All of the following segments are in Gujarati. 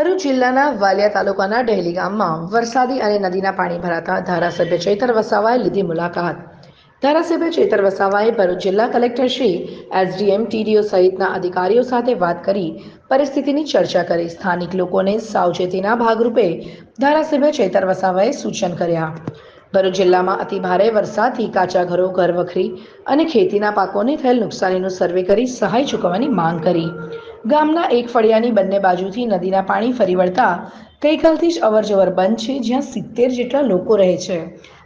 ભરૂચ જિલ્લાના વાલિયા તાલુકાના ડહેલી ગામમાં વરસાદી અને નદીના પાણી ભરાતા ધારાસભ્ય ચૈતર વસાવાએ લીધી મુલાકાત. ધારાસભ્ય ચૈતર વસાવાએ ભરૂચ જિલ્લા કલેક્ટર શ્રી, એસડીએમ, ટીડીઓ સહિતના અધિકારીઓ સાથે વાત કરી પરિસ્થિતિની ચર્ચા કરી. સ્થાનિક લોકોને સાવચેતીના ભાગરૂપે ધારાસભ્ય ચૈતર વસાવાએ સૂચન કર્યા. ભરૂચ જિલ્લામાં અતિભારે વરસાદથી કાચા ઘરો ઘર વખરી અને ખેતીના પાકોને થયેલ નુકસાનીનું સર્વે કરી સહાય ચૂકવવાની માંગ કરી. ગામના એક ફળિયાની બંને બાજુથી નદીના પાણી ફરી વળતા ગઈકાલથી જ અવરજવર બંધ છે, જ્યાં સિત્તેર જેટલા લોકો રહે છે.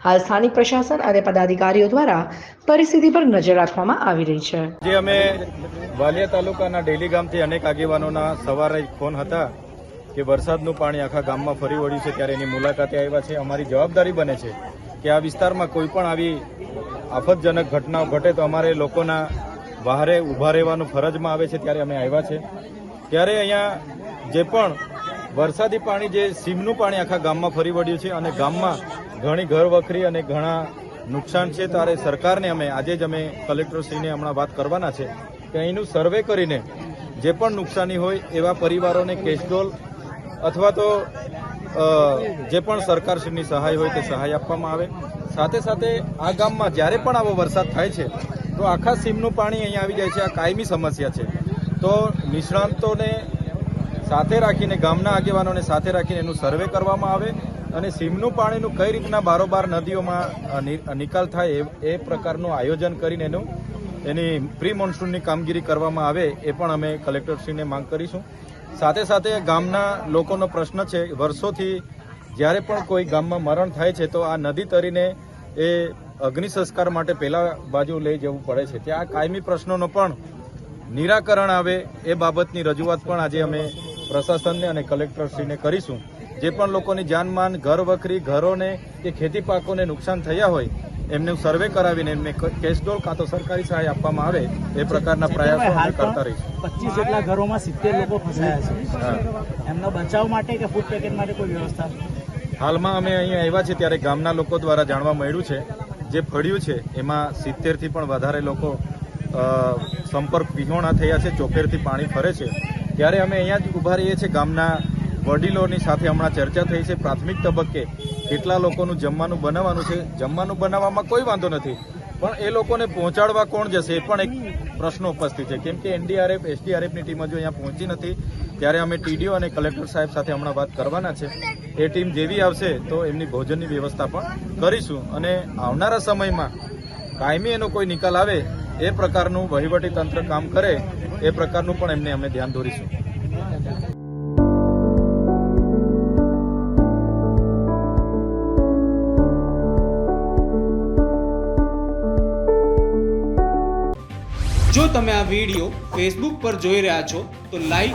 હાલ સ્થાનિક પ્રશાસન અને પદાધિકારીઓ દ્વારા પરિસ્થિતિ પર નજર રાખવામાં આવી રહી છે. જે અમે વાલિયા તાલુકાના ડેલી ગામથી અનેક આગેવાનોના સવારે ફોન હતા કે વરસાદનું પાણી આખા ગામમાં ફરી વળ્યું છે, ત્યારે એની મુલાકાતે આવ્યા છે. અમારી જવાબદારી બને છે કે આ વિસ્તારમાં કોઈ પણ આવી આફતજનક ઘટનાઓ ઘટે તો અમારે લોકોના બહારે ઊભા રહેવાનું ફરજમાં આવે છે ત્યારે અમે આવ્યા છે. ત્યારે અહીંયા જે પણ વરસાદી પાણી, જે સીમનું પાણી આખા ગામમાં ફરી વળ્યું છે અને ગામમાં ઘણી ઘર વખરી અને ઘણા નુકસાન છે, ત્યારે સરકારને અમે, આજે જ અમે કલેક્ટરશ્રીને હમણાં વાત કરવાના છે કે અહીંનું સર્વે કરીને જે પણ નુકસાની હોય એવા પરિવારોને કેશડોલ અથવા તો જે પણ સરકારશ્રીની સહાય હોય તે સહાય આપવામાં આવે. સાથે સાથે આ ગામમાં જ્યારે પણ આવો વરસાદ થાય છે તો આખા સીમનું પાણી અહીંયા આવી જાય છે. આ કાયમી સમસ્યા છે. તો નિષ્ણાંતોને સાથે રાખીને, ગામના આગેવાનોને સાથે રાખીને એનું સર્વે કરવામાં આવે અને સીમનું પાણીનું કઈ રીતના બારોબાર નદીઓમાં નિકાલ થાય એ- પ્રકારનું આયોજન કરીને એનું, એની પ્રી મોન્સૂનની કામગીરી કરવામાં આવે એ પણ અમે કલેક્ટરશ્રીને માંગ કરીશું. સાથે સાથે ગામના લોકોનો પ્રશ્ન છે, વર્ષોથી જ્યારે પણ કોઈ ગામમાં મરણ થાય છે, તો આ નદી તરીને એ અગ્નિ સંસ્કાર માટે પેલા બાજુ લઈ જવું પડે છે. ત્યાં કાયમી પ્રશ્નોનો પણ નિરાકરણ આવે એ બાબતની રજૂઆત પણ આજે અમે પ્રશાસનને અને કલેક્ટરશ્રીને કરીશું. જે પણ લોકોની જાનમાન ઘર વખરી ઘરોને કે ખેતી પાકોને નુકસાન થયા હોય એમનું સર્વે કરાવીને એમને કેશડોલ કાં તો સરકારી સહાય આપવામાં આવે એ પ્રકારના પ્રયાસો અમે કરતા રહીશું. પચીસ જેટલા ઘરોમાં સિત્તેર લોકો ફસાયા છે. એમનો બચાવ માટે કે ફૂડ પેકેટ માટે કોઈ વ્યવસ્થા? હાલમાં અમે અહીંયા આવ્યા છે ત્યારે ગામના લોકો દ્વારા જાણવા મળ્યું છે જે ફળ્યું છે, એમાં સિત્તેરથી પણ વધારે લોકો સંપર્ક વિહોણા થયા છે ચોફેરથી પાણી ફરે છે. ત્યારે અમે અહીંયા જ ઊભા રહીએ છીએ. ગામના વડીલોની સાથે હમણાં ચર્ચા થઈ છે. પ્રાથમિક તબક્કે કેટલા લોકોનું જમવાનું બનાવવાનું છે? જમવાનું બનાવવામાં કોઈ વાંધો નથી. પણ એ લોકોને પહોંચાડવા કોણ જશે? એ પણ એક પ્રશ્ન ઉપસ્થિત છે. કેમ કે એનડીઆરએફ, એસડીઆરએફની ટીમ હજુ અહીંયા પહોંચી નથી. ત્યારે અમે ટીડીઓ અને કલેક્ટર સાહેબ સાથે હમણાં વાત કરવાના છે. એ ટીમ જેવી આવશે તો એમની ભોજનની વ્યવસ્થા પણ કરીશું. અને આવનારા સમયમાં કાયમી એનો કોઈ નિકાલ આવે એ પ્રકારનું વહીવટી તંત્ર કામ કરે એ પ્રકારનું પણ એમને અમે ધ્યાન દોરીશું જો તમે આ વીડિયો ફેસબુક પર જોઈ રહ્યા છો, તો લાઈક